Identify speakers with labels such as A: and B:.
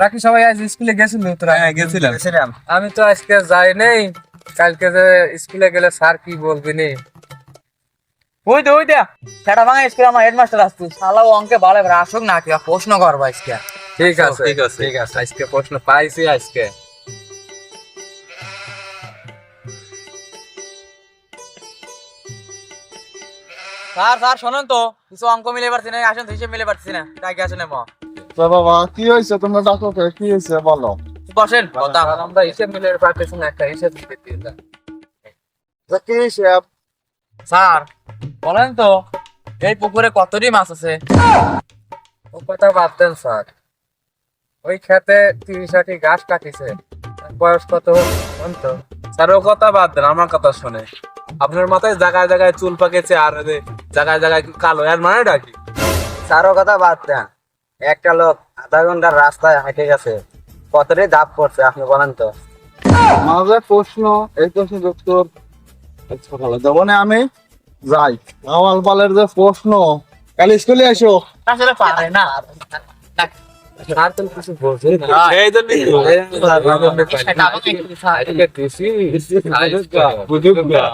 A: বাকি সবাই আজ স্কুলে গেছিল তোরা?
B: হ্যাঁ গেছিলাম।
C: গেছিলাম।
A: আমি তো আজকে যাই নেই। কালকে যে স্কুলে গেলে স্যার কি বলবি নি?
C: ওই দে ওই দে। সেটা ভাঙা স্কুলে আমার হেডমাস্টার আসতো শালা ও অঙ্কে আসুক না কি প্রশ্ন করব আজকে।
A: ঠিক আছে।
B: ঠিক আছে।
A: ঠিক আছে। আজকে প্রশ্ন পাইছি আজকে।
C: স্যার স্যার শোনেন তো। কিছু অঙ্ক মিলে পারছি না আসেন তো হিসেব মিলে পারছি না। তাই আসেন মা
D: তো বাবা কি হয়েছে? তোমরা ডাকো কে? কি হয়েছে? বলো।
C: বসেন কথা
A: আমরা হিসেব মিলে পারতেছি না একটা হিসেব দিতে দিলাম
D: তা কি হিসাব?
C: স্যার বলেন তো এই পুকুরে কতটি মাছ আছে?
A: ও কথা বাদ দেন স্যার। ওই খেতে তিরিশ আটি গাছ কাটিছে। বয়স কত? তো।
B: স্যার ও কথা বাদ দেন আমার কথা শুনে। আপনার মাথায় জায়গায় জায়গায় চুল পাকেছে আর জায়গায় জায়গায় কালো এর মানে ডাকি
C: স্যারও কথা বাদ দেন। একটা লোক আধা ঘণ্টার রাস্তায় হেঁটে গেছে। কতটি দাপ করছে আপনি বলেন তো।
D: মাঝে প্রশ্ন এই প্রশ্ন উত্তর সকালে দেবো না আমি যাই আমার বালের যে প্রশ্ন কাল স্কুলে এসো
C: আসলে পারে না।
A: তো কিছু বলছে না
B: এই তো।
A: আজকে বুঝুক না।